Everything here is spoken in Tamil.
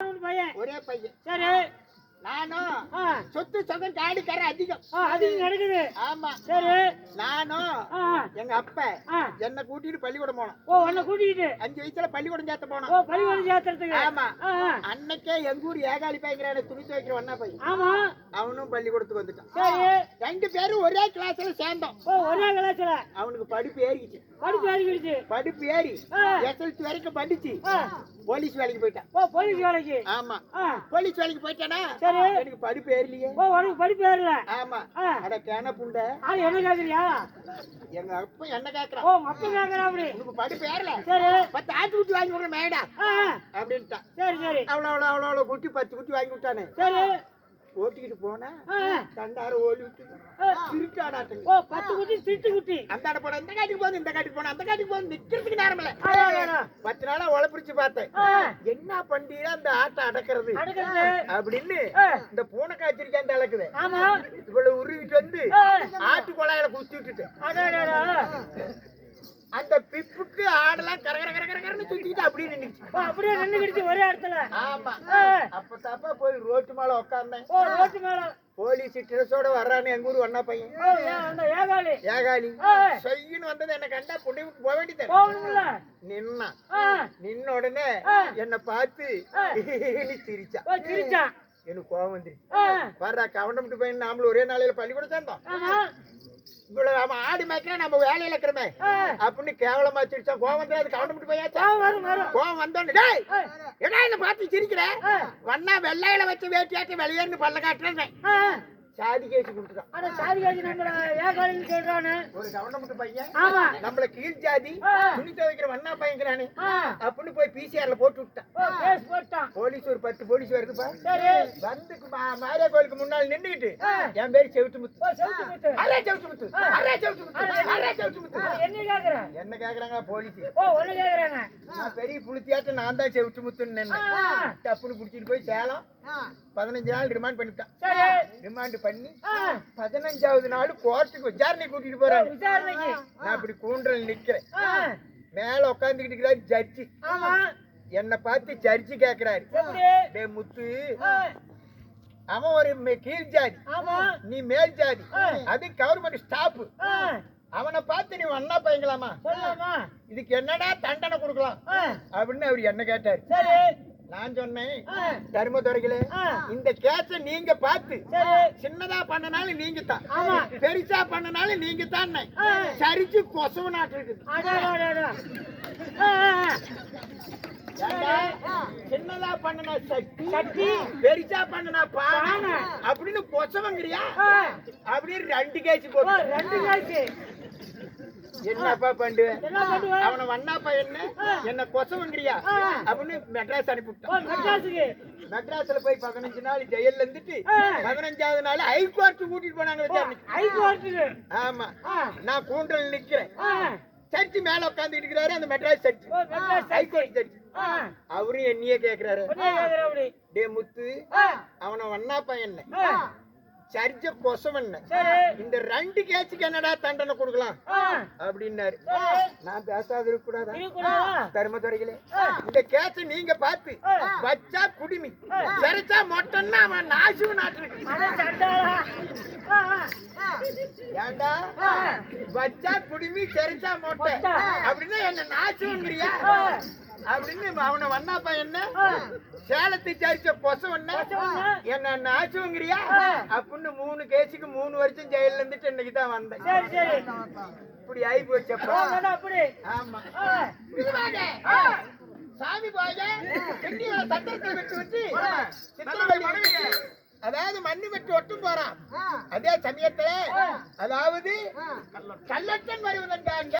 ஒரு பையன். ஒரே பையன். சரி. நானும் சொத்து சொகம் அதிகம். நடக்குது. ஆமா. சரி. நானும் எங்க அப்ப என்ன கூட்டிட்டு பள்ளிக்கூடம் போனோம் ஓ உன்னை கூட்டிக்கிட்டு? அஞ்சு வயசுல பள்ளிக்கூடம் சேர்த்த ஓ போனோம் பள்ளிக்கூடம் சேர்த்துறதுக்கு. ஆமா. அன்னைக்கே எங்க ஊர் ஏகாலி பையங்கிறான துணி துவைக்கிற ஒன்னா பையன் ஆமா. அவனும் பள்ளிக்கூடத்துக்கு வந்துட்டான். சரி. ரெண்டு பேரும் ஒரே கிளாஸ்ல சேர்ந்தோம். ஓ ஒரே கலாச்சார அவனுக்கு படிப்பு ஏறிக்கிச்சு. படிப்பு ஏறிக்கிடுச்சு. படிப்பு ஏறி. எஸ்எல்சி வரைக்கும் படிச்சு. போலீஸ் வேலைக்கு போயிட்டான். ஓ போலீஸ் வேலைக்கு. ஆமா. ஆ. போலீஸ் வேலைக்கு போயிட்டானா? சரி. எனக்கு படிப்பு ஏறலையே. ஓ உனக்கு படிப்பு ஏறல. ஆமா. ஆ. அட கேன புண்ட அது என்ன கேக்குறியா? எங்க அப்பா என்ன ஓ கேக்குறான்? உங்க அப்பா கேக்குறா அப்படி உனக்கு படிப்பு ஏறல? சரி. பத்து ஆட்டு குட்டி வாங்கி கொடுங்க மேடா. ஆ. ஆ. அப்படின்ட்டான். சரி சரி. அவ்வளோ அவ்வளோ அவ்வளோ அவ்வளோ குட்டி பத்து குட்டி வாங்கி விட்டானே சரி. ஓட்டிக்கிட்டு போனா. கண்டாரம் ஓடி. திருட்டாடாட்டுங்க ஓ பத்து குட்டி திட்டு குட்டி அந்த ஆட போன இந்த காட்டுக்கு போகுது இந்த காட்டுக்கு போன அந்த காட்டுக்கு போகுது நிக்கிறதுக்கு நேரம் இல்ல. பத்து நாளா உழப்பிடிச்சு பார்த்தேன் என்ன பண்றீங்க அந்த ஆட்டை அடக்கிறது அப்படின்னு. இந்த பூனை காய்ச்சிருக்கேன் அந்த அளக்குது இவ்வளவு உருவிட்டு வந்து. ஆட்டு குழாயில குத்தி விட்டுட்டு. அந்த பிப்புக்கு ஆடெல்லாம் கர கர கர கர கரன்னு சுத்திட்டு அப்படியே நின்னுச்சு அப்படியே நின்னுக்கிடுச்சு ஒரே இடத்துல. ஆமா. அப்ப தப்பா போய் ரோட்டு மேல உட்கார்ந்தேன் ஓ ரோட்டு மேல. போலீஸ் ட்ரெஸ்ஸோட வர்றான்னு எங்க ஊர் ஒன்னா பையன். ஏகாலி. ஏகாலி. செய்யின்னு வந்தது என்ன கண்டா புண்ணியத்துக்கு போக வேண்டியது நின்னா நின்ன உடனே. என்ன பார்த்து. சிரிச்சா ஓ சிரிச்சான். எனக்கு கோவம் வந்துருச்சு. வர்றா கவனம் பையன் நாமளும் ஒரே நாளையில பள்ளிக்கூடம் சேர்ந்தோம். இவ்வளவு அவன் ஆடி மேய்க்கிறா நம்ம வேலையில இருக்கிறோமே. அப்படின்னு கேவலமா சிரிச்சா. கோவம் வந்து அது கவனம் போயாச்சா? கோவம் வந்தோன்னு டேய் என்ன என்ன பார்த்து சிரிக்கிற? வண்ணா வெள்ளையில வச்சு வேட்டியாட்டி வெளியேன்னு பல்ல காட்டுறேன். சாதி கேசி கொடுத்துட்டான். நம்மள ஒரு கவனமுட்டு பையன். ஆமா. நம்மள கீழ் ஜாதி. துணி துவைக்கிற வண்ணா பையங்கிறானே ஆ. அப்படின்னு போய் பிசிஆர்ல போட்டு விட்டான். ஓ கேஸ் போட்டான். போலீஸ் ஒரு பத்து போலீஸ் வருதுப்பா. சரி. வந்து மாரியா கோயிலுக்கு முன்னால நின்னுகிட்டு ஆ. என் பேரு செவிட்டு முத்து. அரே செவிட்டு முத்து. அரே செவிட்டு முத்து. அரே. அரே செவிட்டு முத்து. ஆ, என்ன கேக்குற? என்ன கேக்குறாங்க போலீஸ்? ஓ ஒண்ணு கேக்குறாங்க. நான் பெரிய புளித்தியாட்ட நான் தான் செவிட்டு முத்துன்னு நின்னேன். டப்புன்னு புடிச்சிட்டு போய் சேலம். பதினஞ்சு நாள் ரிமாண்ட் பண்ணிவிட்டான் ரிமாண்ட் பண்ணி பதினஞ்சாவது நாள் கோர்ட்டுக்கு விசாரணை கூட்டிட்டு போறாரு. நான் இப்படி கூண்டல் நிக்கிறேன். மேல உட்காந்துக்கிட்டு இருக்கிறாரு ஜட்ஜி ஆமா. என்னை பார்த்து ஜட்ஜி டே முத்து. அவன் ஒரு கீழ் ஜாதி. ஆமா. நீ மேல் ஜாதி. அது கவர்மெண்ட் ஸ்டாப் அவனை பார்த்து நீ ஒன்னா பயங்கலாமா இதுக்கு என்னடா தண்டனை கொடுக்கலாம்? அப்படின்னு அவர் என்ன கேட்டாரு. நான் சொன்னேன். ஆ. தர்ம துறைகளே ஆ. இந்த கேஸ நீங்க பார்த்து சின்னதா பண்ணனாலும் நீங்க தான். பெருசா பண்ணனாலும் நீங்க தான். சரிச்சு கொசவு நாட்டு இருக்குது? சின்னதா பண்ணனா சட்டி. பெருசா பண்ணனா பானை. அப்படின்னு கொசவங்கிறியா. அப்படின்னு ரெண்டு கேச்சு போட்டு. ரெண்டு காய்ச்சி என்னப்பா பண்ணுவேன் அவன வண்ணாப்பா என்ன. என்ன கொசவங்கிறியா. அப்படின்னு மெட்ராஸ் அனுப்பிவிட்டான். மெட்ராஸ்ல போய் பதினஞ்சு நாள் ஜெயில்ல இருந்துட்டு. பதினஞ்சாவது நாள் ஹைகோர்ட் கூட்டிட்டு போனாங்க ஆமா. நான் கூண்டல் நிக்கிறேன். சர்ச்சு மேல உட்கார்ந்து இருக்கிறாரு அந்த மெட்ராஸ் சர்ச்சு ஹைகோர்ட் சர்ச்சு அவரும் என்னையே கேக்குறாரு. டே முத்து அவன வண்ணாப்பா என்ன? சர்ச்ச கொசவன் இந்த ரெண்டு கேஸுக்கு என்னடா தண்டனை கொடுக்கலாம்? அப்படின்னாரு. நான் பேசாத இருக்க கூடாதா இருக்கக்கூடாதா? தர்மதுரைகளே ஆ. இந்த கேஸ நீங்க பார்த்து. வச்சா குடிமி. சரிச்சா மொட்டன்னா அவன் நாசு நாட்டு. ஏண்டா. வச்சா குடிமி சரிச்சா மொட்டை. அப்படின்னா என்ன நாசுங்கிறியா. அப்படின்னு அவனை வண்ணாப்பா என்ன. சேலத்து சரிச்ச பொசவண்ண. என்ன நாசுங்கிறியா ஆ. அப்படின்னு மூணு கேஸுக்கு மூணு வருஷம் ஜெயில இருந்துட்டு இன்னைக்கு தான் வந்தேன். சரி சரி. இப்படி ஆகி போச்சப்பா அப்படி. ஆமா. சாமி பாய விட்டு விட்டு சித்திரவதை அதாவது மண்ணு வெட்டி ஒட்டும் போறான். அதே சமயத்துல அதாவது கள்ளட்டன் வருவதென்றாங்க.